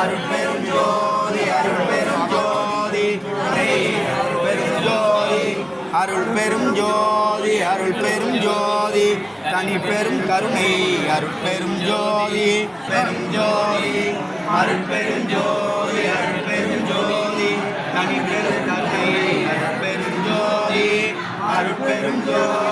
அருள் பெருஞ்சோதி அருள் பெருஞ்சோதி பெருஞ்சோதி அருள் பெருஞ்சோதி அருள் பெருஞ்சோதி தனி பெரும் கருணை அருள் பெரும் ஜோதி அருள் பெருஞ்சோதி அருள் பெருஞ்சோதி தனி பெரும் கருணை அருள் பெருஞ்சோதி அருள் பெருஞ்சோதி